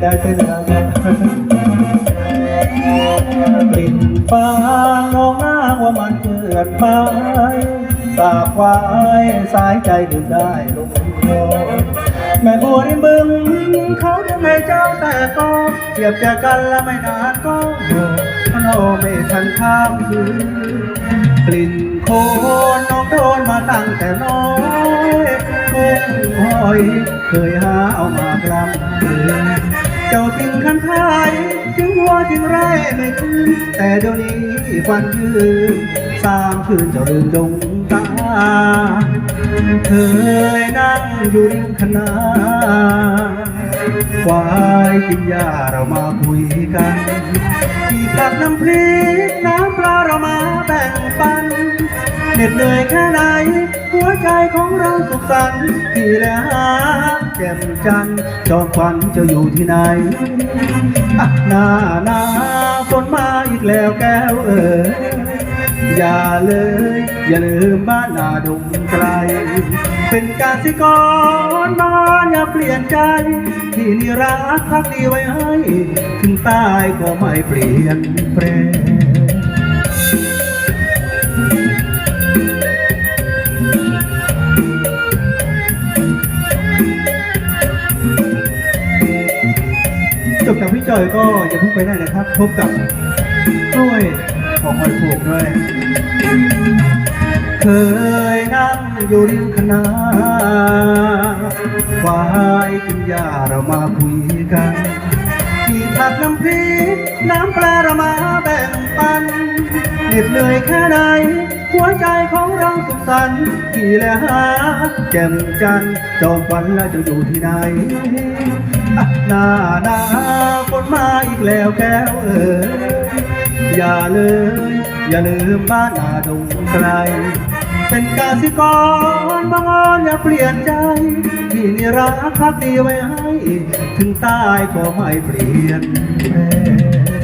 ได้เต้นได้กลิ่นฟ้ามองหน้าว่ามันเกิดไปสาบควายสายใจดื่มได้ลงคอแม่บัวริมบึงเขาทำให้เจ้าแต่ก็เทียบจากกันแล้วไม่นานก็โยเราไม่ทันข้ามคืนกลิ่นโคนน้องโดนมาตั้งแต่น้อยกุ้งหอย เคยหาเอามากลำคืน เจ้าทิ้งคันทายถึงหัวถึงไร่ไม่คืนแต่เดี๋ยวนี้ฟันยืนสางคืนเจ้าลืมดงตาเคยนั่งอยู่ริมคณะควายกินหญ้าเรามาคุยกันที่ตัดน้ำพริกน้ำปลาเรามาแบ่งปันเหน็ดเหนื่อยแค่ไหนหัวใจของเราสุขสันต์ที่แลหา แจ่มจันจอมควันจะอยู่ที่ไหนหน้าหนาฝนมาอีกแล้วแก้วเอ๋ยอย่าเลย อย่าลืมบ้านนาดงไกล เป็นการสิกรบ้านอย่าเปลี่ยนใจ ที่นี่รักพักดีไว้ให้ ถึงตายก็ไม่เปลี่ยนแปลง จบจากพี่จอยก็อย่าเพิ่งไปไหนนะครับ พบกับกล้วยของหอยโขกด้วย เคยนั่งอยู่ริมคณะควายกินหญ้าเรามาคุยกันที่ผัดน้ำพริกน้ำปลาเรามาแบ่งปันเหน็ดเหนื่อยแค่ไหนหัวใจของเราสุขสันต์ที่แลหาแจ่มจันจอมฝันแล้วจะอยู่ที่ไหนหน้าหน้า นมาอีกแล้วแก้วเอ๋ยอย่าเลยอย่าลืมบ้านนาดงไกล เป็นกาสิกรบางอ้อนอย่าเปลี่ยนใจที่นี่รักพักดีไว้ให้ ถึงตายก็ไม่เปลี่ยนแปลง